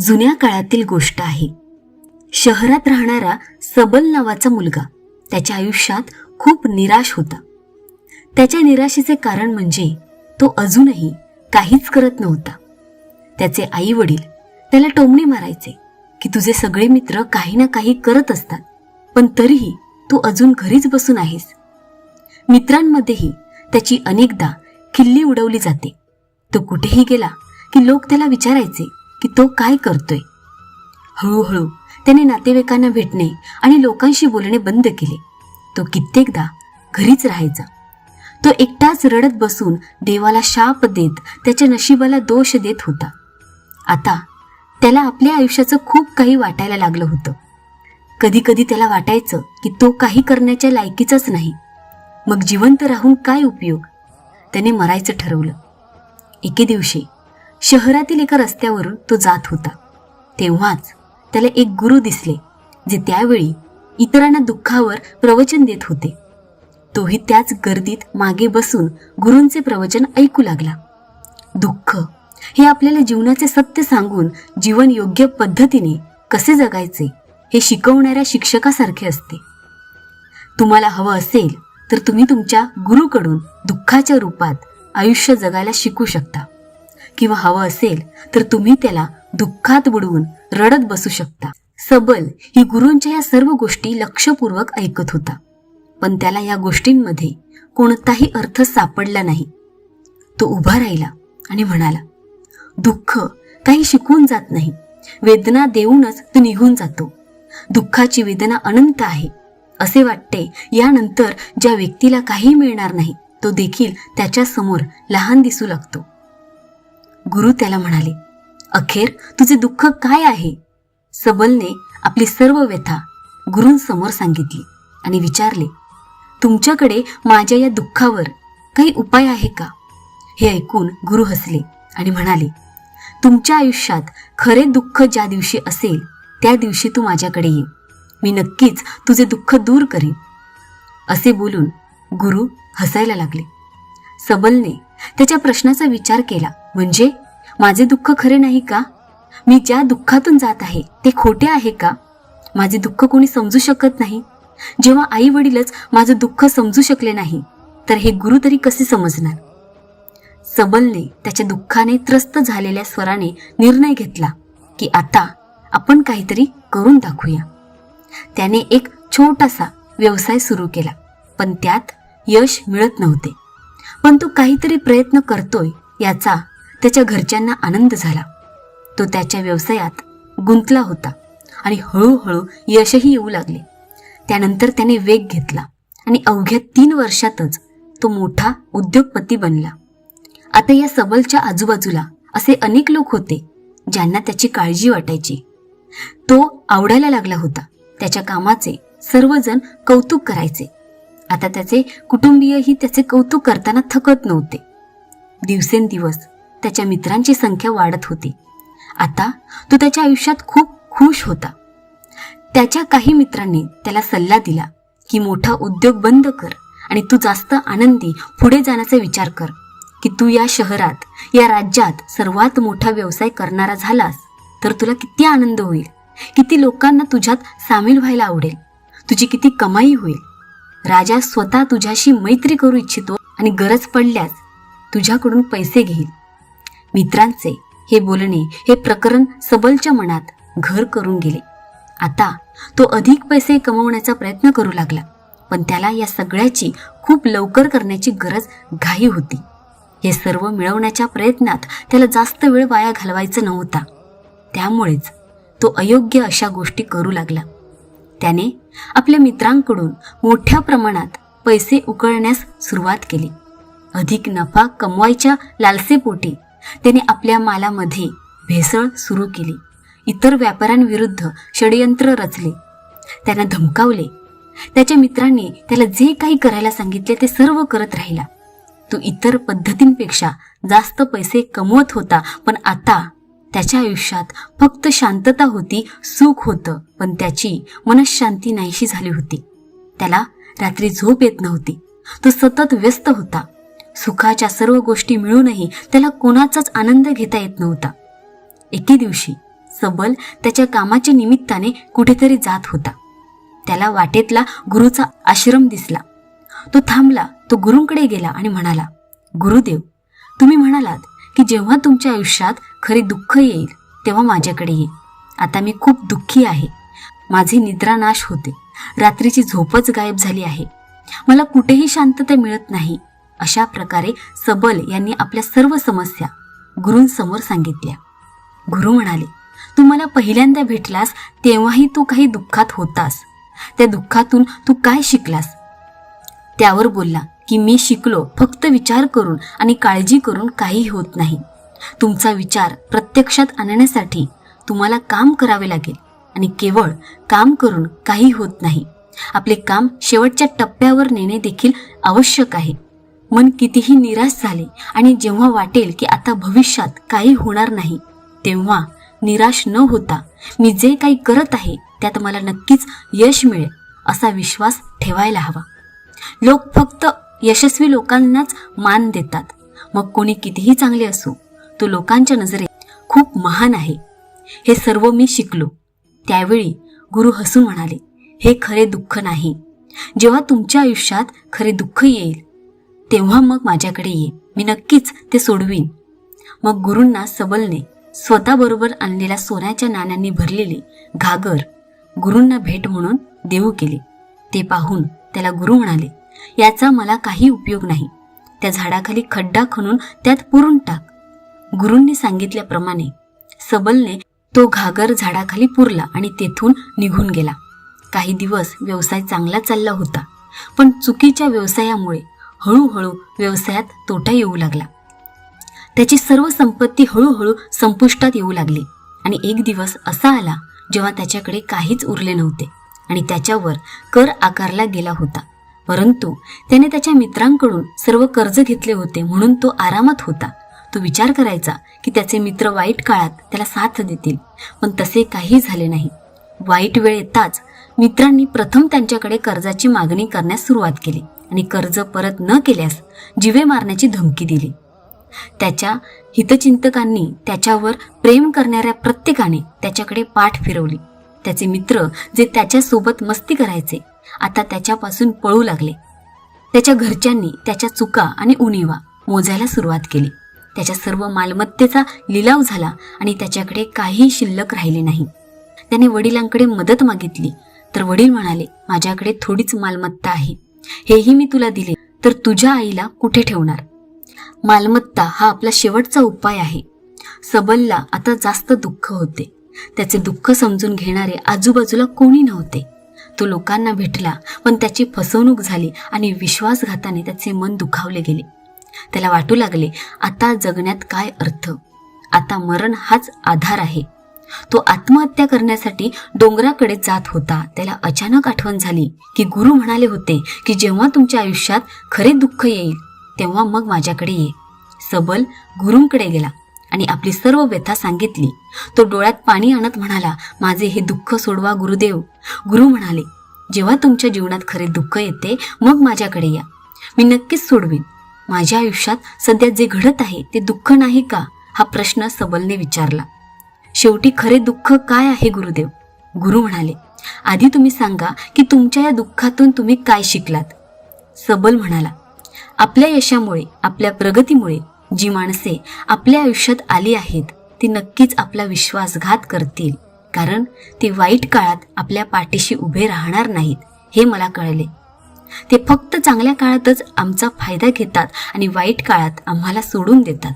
जुन्या काळातील गोष्ट आहे. शहरात राहणारा सबल नावाचा मुलगा त्याच्या आयुष्यात खूप निराश होता. त्याच्या निराशेचे कारण म्हणजे तो अजूनही काहीच करत नव्हता. त्याचे आई वडील त्याला टोमणे मारायचे की तुझे सगळे मित्र काही ना काही करत असतात पण तरीही तू अजून घरीच बसून आहेस. मित्रांमध्येही त्याची अनेकदा खिल्ली उडवली जाते. तो कुठेही गेला की लोक त्याला विचारायचे की तो काय करतोय? हळूहळू त्याने नातेवाईकांना भेटणे आणि लोकांशी बोलणे बंद केले. तो कित्येकदा घरीच राहायचा. तो एकटाच रडत बसून देवाला शाप देत त्याच्या नशिबाला दोष देत होता. आता त्याला आपल्या आयुष्याचं खूप काही वाटायला लागलं होतं. कधी कधी त्याला वाटायचं की तो काही करण्याच्या लायकीचाच नाही. मग जिवंत राहून काय उपयोग? त्याने मरायचं ठरवलं. एके दिवशी शहरातील एका रस्त्यावरून तो जात होता. तेव्हाच त्याला एक गुरु दिसले जे त्यावेळी इतरांना दुःखावर प्रवचन देत होते. तोही त्याच गर्दीत मागे बसून गुरूंचे प्रवचन ऐकू लागला. दुःख हे आपल्याला जीवनाचे सत्य सांगून जीवन योग्य पद्धतीने कसे जगायचे हे शिकवणाऱ्या शिक्षकासारखे असते. तुम्हाला हवं असेल तर तुम्ही तुमच्या गुरुकडून दुःखाच्या रूपात आयुष्य जगायला शिकू शकता. किंवा हवं असेल तर तुम्ही त्याला दुःखात बुडवून रडत बसू शकता. सबल ही गुरूंच्या या सर्व गोष्टी लक्षपूर्वक ऐकत होता. पण त्याला या गोष्टींमध्ये कोणताही अर्थ सापडला नाही. तो उभा राहिला आणि म्हणाला दुःख काही शिकून जात नाही. वेदना देऊनच तो निघून जातो. दुःखाची वेदना अनंत आहे. असे वाटते यानंतर ज्या व्यक्तीला काही मिळणार नाही तो देखील त्याच्यासमोर लहान दिसू लागतो. गुरु त्याला म्हणाले अखेर तुझे दुःख काय आहे? सबलने आपली सर्व व्यथा गुरूंसमोर सांगितली आणि विचारले तुमच्याकडे माझ्या या दुःखावर काही उपाय आहे का? हे ऐकून गुरु हसले आणि म्हणाले तुमच्या आयुष्यात खरे दुःख ज्या दिवशी असेल त्या दिवशी तू माझ्याकडे ये. मी नक्कीच तुझे दुःख दूर करीन. असे बोलून गुरु हसायला लागले. सबलने त्याच्या प्रश्नाचा विचार केला म्हणजे? माझे दुःख खरे नाही का? मी ज्या दुःखातून जात आहे ते खोटे आहे का? माझे दुःख कोणी समजू शकत नाही? जेव्हा आई वडीलच माझं दुःख समजू शकले नाही तर हे गुरु तरी कसे समजणार? सबलने त्याच्या दुःखाने त्रस्त झालेल्या स्वराने निर्णय घेतला की आता आपण काहीतरी करून दाखवूया. त्याने एक छोटासा व्यवसाय सुरू केला पण त्यात यश मिळत नव्हते. पण तो काहीतरी प्रयत्न करतोय याचा त्याच्या घरच्यांना आनंद झाला. तो त्याच्या व्यवसायात गुंतला होता आणि हळूहळू यशही येऊ लागले. त्यानंतर त्याने वेग घेतला आणि अवघ्या तीन वर्षातच तो मोठा उद्योगपती बनला. आता या सबलच्या आजूबाजूला असे अनेक लोक होते ज्यांना त्याची काळजी वाटायची. तो आवडायला लागला होता. त्याच्या कामाचे सर्वजण कौतुक करायचे. आता त्याचे कुटुंबीयही त्याचे कौतुक करताना थकत नव्हते. दिवसेंदिवस त्याच्या मित्रांची संख्या वाढत होती. आता तो त्याच्या आयुष्यात खूप खुश होता. त्याच्या काही मित्रांनी त्याला सल्ला दिला की मोठा उद्योग बंद कर आणि तू जास्त आनंदी पुढे जाण्याचा विचार कर की तू या शहरात या राज्यात सर्वात मोठा व्यवसाय करणारा झालास तर तुला किती आनंद होईल. किती लोकांना तुझ्यात सामील व्हायला आवडेल. तुझी किती कमाई होईल. राजा स्वतः तुझ्याशी मैत्री करू इच्छितो आणि गरज पडल्यास तुझ्याकडून पैसे घेईल. मित्रांचे हे बोलणे हे प्रकरण सबलच्या मनात घर करून गेले. आता तो अधिक पैसे कमवण्याचा प्रयत्न करू लागला पण त्याला या सगळ्याची खूप लवकर करण्याची गरज घाई होती. हे सर्व मिळवण्याच्या प्रयत्नात त्याला जास्त वेळ वाया घालवायचा नव्हता. त्यामुळेच तो अयोग्य अशा गोष्टी करू लागला. त्याने आपल्या मित्रांकडून मोठ्या प्रमाणात पैसे उकळण्यास सुरुवात केली. अधिक नफा कमवायच्या लालसेपोटी त्याने आपल्या मालामध्ये भेसळ सुरू केली. इतर व्यापाऱ्यांविरुद्ध षडयंत्र रचले. त्यांना धमकावले. त्याच्या मित्रांनी त्याला जे काही करायला सांगितले ते सर्व करत राहिला. तो इतर पद्धतींपेक्षा जास्त पैसे कमवत होता पण आता त्याच्या आयुष्यात फक्त शांतता होती सुख होतं पण त्याची मनशांती नाहीशी झाली होती. त्याला रात्री झोप येत नव्हती. तो सतत व्यस्त होता. सुखाच्या सर्व गोष्टी मिळूनही त्याला कोणाचाच आनंद घेता येत नव्हता. एके दिवशी सबल त्याच्या कामाच्या निमित्ताने कुठेतरी जात होता. त्याला वाटेतला गुरुचा आश्रम दिसला. तो थांबला तो गुरूंकडे गेला आणि म्हणाला गुरुदेव तुम्ही म्हणालात की जेव्हा तुमच्या आयुष्यात खरे दुःख येईल तेव्हा माझ्याकडे ये. आता मी खूप दुःखी आहे. माझी निद्रानाश होते. रात्रीची झोपच गायब झाली आहे. मला कुठेही शांतता मिळत नाही. अशा प्रकारे सबल यांनी आपल्या सर्व समस्या गुरूंसमोर सांगितल्या. गुरु म्हणाले तू मला पहिल्यांदा भेटलास तेव्हाही तू काही दुःखात होतास. त्या दुःखातून तू काय शिकलास? त्यावर बोलला की मी शिकलो फक्त विचार करून आणि काळजी करून काही होत नाही. तुमचा विचार प्रत्यक्षात आणण्यासाठी तुम्हाला काम करावे लागेल आणि केवळ काम करून काही होत नाही. आपले काम शेवटच्या टप्प्यावर नेणे देखील आवश्यक आहे. मन कितीही निराश झाले आणि जेव्हा वाटेल की आता भविष्यात काही होणार नाही तेव्हा निराश न होता मी जे काही करत आहे त्यात मला नक्कीच यश मिळेल असा विश्वास ठेवायला हवा. लोक फक्त यशस्वी लोकांनाच मान देतात. मग कोणी कितीही चांगले असो तो लोकांच्या नजरेत खूप महान आहे. हे सर्व मी शिकलो. त्यावेळी गुरु हसून म्हणाले हे खरे दुःख नाही. जेव्हा तुमच्या आयुष्यात खरे दुःख येईल तेव्हा मग माझ्याकडे ये. मी नक्कीच ते सोडवीन. मग गुरूंना सबलने स्वतःबरोबर आणलेल्या सोन्याच्या नाण्यांनी भरलेले घागर गुरूंना भेट म्हणून देऊ केले. ते पाहून त्याला गुरु म्हणाले याचा मला काही उपयोग नाही. त्या झाडाखाली खड्डा खणून त्यात पुरून टाक. गुरूंनी सांगितल्याप्रमाणे सबलने तो घागर झाडाखाली पुरला आणि तेथून निघून गेला. काही दिवस व्यवसाय चांगला चालला होता पण चुकीच्या व्यवसायामुळे हळूहळू व्यवसायात तोटा येऊ लागला. त्याची सर्व संपत्ती हळूहळू संपुष्टात येऊ लागली. आणि एक दिवस असा आला जेव्हा त्याच्याकडे काहीच उरले नव्हते आणि त्याच्यावर कर आकारला गेला होता. परंतु त्याने त्याच्या मित्रांकडून सर्व कर्ज घेतले होते म्हणून तो आरामात होता. तो विचार करायचा की त्याचे मित्र वाईट काळात त्याला साथ देतील पण तसे काही झाले नाही. वाईट वेळ येताच मित्रांनी प्रथम त्यांच्याकडे कर्जाची मागणी करण्यास सुरुवात केली. आणि कर्ज परत न केल्यास जिवे मारण्याची धमकी दिली. त्याच्या हितचिंतकांनी त्याच्यावर प्रेम करणाऱ्या प्रत्येकाने त्याच्याकडे पाठ फिरवली. त्याचे मित्र जे त्याच्यासोबत मस्ती करायचे आता त्याच्यापासून पळू लागले. त्याच्या घरच्यांनी त्याच्या चुका आणि उणीवा मोजायला सुरुवात केली. त्याच्या सर्व मालमत्तेचा लिलाव झाला आणि त्याच्याकडे काही शिल्लक राहिले नाही. त्याने वडिलांकडे मदत मागितली. तर वडील म्हणाले माझ्याकडे थोडीच मालमत्ता आहे. हेही मी तुला दिले तर तुझ्या आईला कुठे ठेवणार? मालमत्ता हा आपला शेवटचा उपाय आहे. सबलला आता जास्त दुःख होते. त्याचे दुःख समजून घेणारे आजूबाजूला कोणी नव्हते. तो लोकांना भेटला पण त्याची फसवणूक झाली आणि विश्वासघाताने त्याचे मन दुखावले गेले. त्याला वाटू लागले आता जगण्यात काय अर्थ? आता मरण हाच आधार आहे. तो आत्महत्या करण्यासाठी डोंगराकडे जात होता. त्याला अचानक आठवण झाली की गुरु म्हणाले होते की जेव्हा तुमच्या आयुष्यात खरे दुःख येईल तेव्हा मग माझ्याकडे ये. सबल गुरूंकडे गेला आणि आपली सर्व व्यथा सांगितली. तो डोळ्यात पाणी आणत म्हणाला माझे हे दुःख सोडवा गुरुदेव. गुरु म्हणाले जेव्हा तुमच्या जीवनात खरे दुःख येते मग माझ्याकडे या. मी नक्कीच सोडवीन. माझ्या आयुष्यात सध्या जे घडत आहे ते दुःख नाही का? हा प्रश्न सबलने विचारला. शेवटी खरे दुःख काय आहे गुरुदेव? गुरु म्हणाले आधी तुम्ही सांगा की तुमच्या या दुःखातून तुम्ही काय शिकलात? सबल म्हणाला आपल्या यशामुळे आपल्या प्रगतीमुळे जी माणसे आपल्या आयुष्यात आली आहेत ती नक्कीच आपला विश्वासघात करतील. कारण ते वाईट काळात आपल्या पाठीशी उभे राहणार नाहीत हे मला कळले. ते फक्त चांगल्या काळातच आमचा फायदा घेतात आणि वाईट काळात आम्हाला सोडून देतात.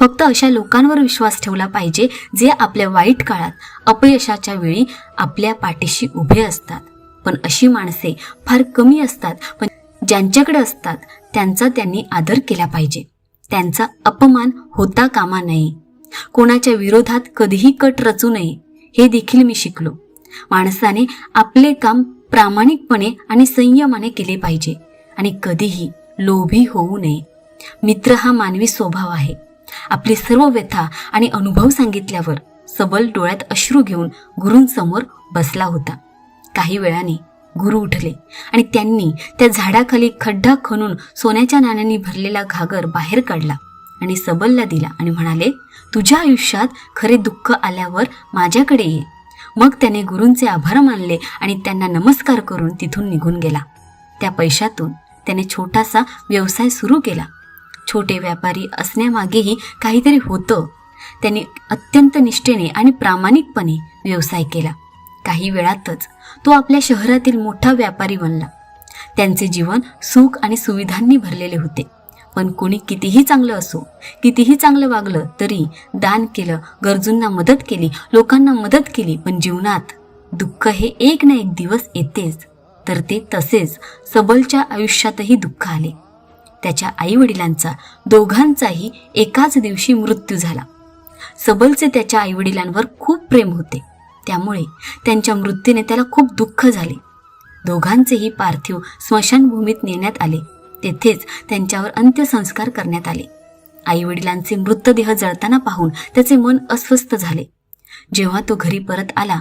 फक्त अशा लोकांवर विश्वास ठेवला पाहिजे जे आपल्या वाईट काळात अपयशाच्या वेळी आपल्या पाठीशी उभे असतात. पण अशी माणसे फार कमी असतात पण ज्यांच्याकडे असतात त्यांचा त्यांनी आदर केला पाहिजे. त्यांचा अपमान होता कामा नये. कोणाच्या विरोधात कधीही कट रचू नये हे देखील मी शिकलो. माणसाने आपले काम प्रामाणिकपणे आणि संयमाने केले पाहिजे आणि कधीही लोभी होऊ नये. मित्र हा मानवी स्वभाव आहे. आपली सर्व व्यथा आणि अनुभव सांगितल्यावर सबल डोळ्यात अश्रू घेऊन गुरूंसमोर बसला होता. काही वेळाने गुरु उठले आणि त्यांनी त्या झाडाखाली खड्डा खणून सोन्याच्या नाण्यांनी भरलेला घागर बाहेर काढला आणि सबलला दिला आणि म्हणाले तुझ्या आयुष्यात खरे दुःख आल्यावर माझ्याकडे ये. मग त्याने गुरूंचे आभार मानले आणि त्यांना नमस्कार करून तिथून निघून गेला. त्या पैशातून त्याने छोटासा व्यवसाय सुरू केला. छोटे व्यापारी असण्यामागेही काहीतरी होतं. त्यांनी अत्यंत निष्ठेने आणि प्रामाणिकपणे व्यवसाय केला. काही वेळातच तो आपल्या शहरातील मोठा व्यापारी बनला. त्यांचे जीवन सुख आणि सुविधांनी भरलेले होते. पण कोणी कितीही चांगलं असो कितीही चांगलं वागलं तरी दान केलं गरजूंना मदत केली लोकांना मदत केली पण जीवनात दुःख हे एक ना एक दिवस येतेच. तर ते तसेच सबलच्या आयुष्यातही दुःख आले. त्याच्या आईवडिलांचा. दोघांचाही एकाच दिवशी मृत्यू झाला. सबलचे त्याच्या आईवडिलांवर खूप प्रेम होते. त्यामुळे त्यांच्या मृत्यूने त्याला खूप दुःख झाले. दोघांचेही पार्थिव स्मशानभूमीत नेण्यात आले. तेथेच त्यांच्यावर अंत्यसंस्कार करण्यात आले. आईवडिलांचे मृतदेह जळताना पाहून त्याचे मन अस्वस्थ झाले. जेव्हा तो घरी परत आला